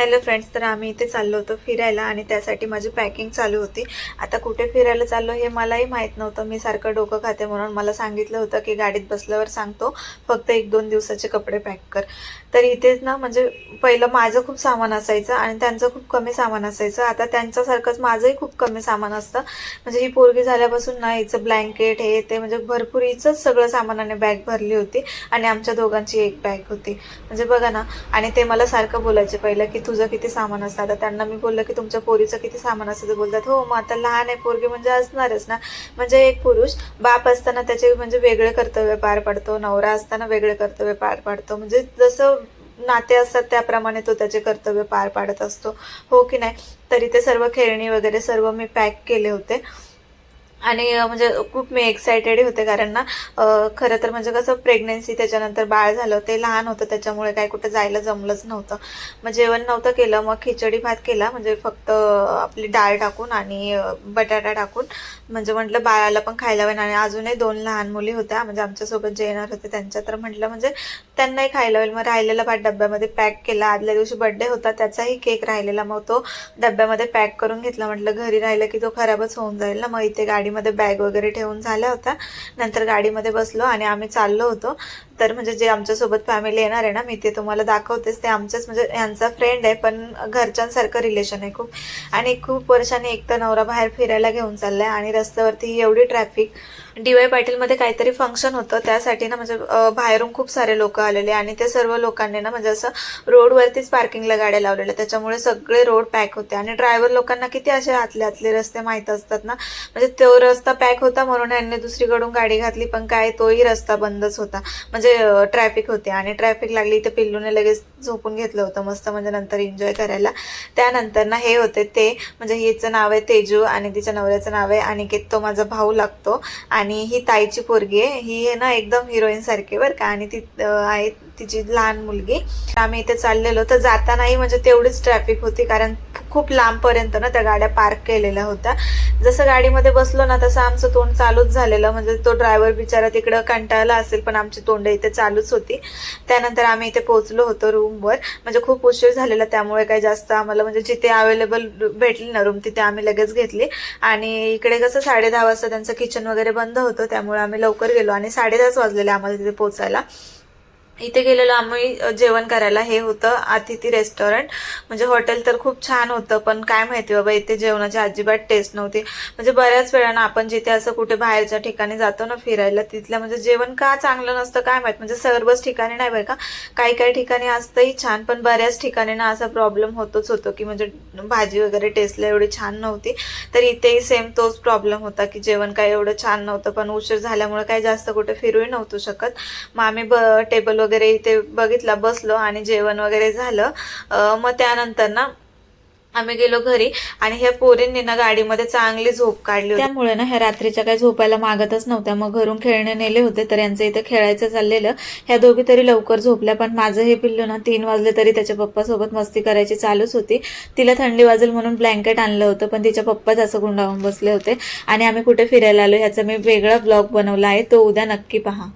Hello friends तर आम्ही इथे चाललो होतो फिरायला आणि त्यासाठी माझी पॅकिंग चालू होती. आता कुठे फिरायला चाललो हे मलाही माहीत नव्हतं. मी सारखं डोकं खाते म्हणून मला सांगितलं होतं की गाडीत बसल्यावर सांगतो. फक्त एक दोन दिवसाचे कपडे पॅक कर. तर इथेच ना म्हणजे पहिलं माझं खूप सामान असायचं आणि त्यांचं खूप कमी सामान असायचं. आता त्यांच्यासारखंच माझंही खूप कमी सामान असतं. म्हणजे ही पोरगी झाल्यापासून ना हिचं ब्लँकेट हे ते म्हणजे भरपूर हिचंच सगळं सामानाने बॅग भरली होती आणि आमच्या दोघांची एक बॅग होती. म्हणजे बघा ना आणि ते मला सारखं बोलायचे पहिलं की तुझं किती सामान असतं आता त्यांना मी बोललं की तुमच्या पोरीचं किती सामान असतं ते बोलतात. हो मग आता लहान आहे पोरगी म्हणजे असणारच ना. म्हणजे एक पुरुष बाप असताना त्याचे म्हणजे वेगळे कर्तव्य पार पाडतो. नवरा असताना वेगळे कर्तव्य पार पाडतो. म्हणजे जसं नाते असतात त्याप्रमाणे तो त्याचे कर्तव्य पार पाडत असतो. हो की नाही? तरी ते सर्व खेळणी वगैरे सर्व मी पॅक केले होते. आणि म्हणजे खूप मी एक्सायटेड होते कारण ना खरं तर म्हणजे कसं प्रेग्नेन्सी त्याच्यानंतर बाळ झालं ते लहान होतं त्याच्यामुळे काय कुठं जायला जमलंच नव्हतं. मग जेवण नव्हतं केलं मग खिचडी भात केला म्हणजे फक्त आपली डाळ टाकून आणि बटाटा टाकून म्हणजे म्हटलं बाळाला पण खायला होईल आणि अजूनही दोन लहान मुली होत्या म्हणजे आमच्यासोबत जे येणार होते त्यांच्या तर म्हटलं म्हणजे त्यांनाही खायला होईल. मग राहिलेला भात डब्यामध्ये पॅक केला आदल्या दिवशी बड्डे होता त्याचाही केक राहिलेला मग तो डब्यामध्ये पॅक करून घेतला म्हटलं घरी राहिलं की तो खराबच होऊन जाईल ना मग इथे गाडी गाडीमध्ये बॅग वगैरे ठेवून झाल्या होत्या. नंतर गाडीमध्ये बसलो आणि आम्ही चाललो होतो. तर म्हणजे जे आमच्यासोबत फॅमिली येणार आहे ना मी ते तुम्हाला दाखवतेच. ते आमच्याच म्हणजे यांचा फ्रेंड आहे पण घरच्यांसारखं रिलेशन आहे खूप. आणि खूप वर्षांनी एक तर नवरा बाहेर फिरायला घेऊन चाललाय आणि रस्त्यावरती एवढी ट्रॅफिक डी वाय पाटीलमध्ये काहीतरी फंक्शन होतं त्यासाठी ना म्हणजे बाहेरून खूप सारे लोक आलेले आणि ते सर्व लोकांनी ना म्हणजे असं रोडवरतीच पार्किंगला गाड्या लावलेल्या. त्याच्यामुळे सगळे रोड पॅक होते आणि ड्रायव्हर लोकांना किती असे आतले आतले रस्ते माहीत असतात ना? म्हणजे तो रस्ता पॅक होता म्हणून यांनी दुसरीकडून गाडी घातली पण काय तोही रस्ता बंदच होता. म्हणजे ट्रॅफिक होते. आणि ट्रॅफिक लागली तर पिल्लूने लगेच झोपून घेतलं होतं मस्त म्हणजे नंतर एन्जॉय करायला. त्यानंतर ना हे होते ते म्हणजे हिचं नाव आहे तेजू आणि तिच्या नवऱ्याचं नाव आहे अनिकेत. तो माझा भाऊ लागतो. आणि ही ताईची पोरगी आहे. ही आहे ना एकदम हिरोईन बरं का. आणि ती आहे तिची लहान मुलगी. आम्ही इथे चाललेलो. तर जातानाही म्हणजे तेवढीच ट्रॅफिक होती. कारण खूप लांबपर्यंत ना त्या गाड्या पार्क केलेल्या होत्या. जसं गाडीमध्ये बसलो ना तसं आमचं तोंड चालूच झालेलं. म्हणजे तो ड्रायव्हर बिचारा तिकडं कंटाळला असेल पण आमची तोंड इथे चालूच होती. त्यानंतर आम्ही इथे पोहोचलो होतो रूमवर म्हणजे खूप उशीर झालेला त्यामुळे काही जास्त आम्हाला म्हणजे जिथे अवेलेबल भेटली ना रूम तिथे आम्ही लगेच घेतली. आणि इकडे कसं साडे दहा वाजता त्यांचं किचन वगैरे बंद होतं त्यामुळे आम्ही लवकर गेलो. आणि साडेदहाच वाजलेले आम्हाला तिथे पोहोचायला. इथे गेलेलो आम्ही जेवण करायला. हे होतं अतिथी रेस्टॉरंट म्हणजे हॉटेल तर खूप छान होतं पण काय माहिती बाबा इथे जेवणाची अजिबात टेस्ट नव्हती. म्हणजे बऱ्याच वेळानं आपण जिथे असं कुठे बाहेरच्या ठिकाणी जातो ना फिरायला तिथलं म्हणजे जेवण का चांगलं नसतं काय माहीत. म्हणजे सर्वच ठिकाणी नाही बरं का. काही काही ठिकाणी असतंही छान पण बऱ्याच ठिकाणी ना असा प्रॉब्लेम होतोच होतो की म्हणजे भाजी वगैरे टेस्टला एवढी छान नव्हती. तर इथेही सेम तोच प्रॉब्लेम होता की जेवण काय एवढं छान नव्हतं पण उशीर झाल्यामुळे काही जास्त कुठे फिरूही नव्हतो शकत. मग आम्ही ब टेबल वगैरे इथे बघितला बसलो आणि जेवण वगैरे झालं. मग त्यानंतर ना आम्ही गेलो घरी आणि ह्या पोरींनी ना गाडीमध्ये चांगली झोप काढली त्यामुळे ना ह्या रात्रीच्या काही झोपायला मागतच नव्हत्या. मग घरून खेळणे नेले होते तर यांचं इथे खेळायचं चाललेलं. ह्या दोघी तरी लवकर झोपल्या पण माझं हे पिल्लू ना तीन वाजले तरी त्याच्या पप्पासोबत मस्ती करायची चालूच होती. तिला थंडी वाजेल म्हणून ब्लँकेट आणलं होतं पण तिच्या पप्पाच असं गुंडावून बसले होते. आणि आम्ही कुठे फिरायला आलो ह्याचा मी वेगळा ब्लॉग बनवला आहे. तो उद्या नक्की पहा.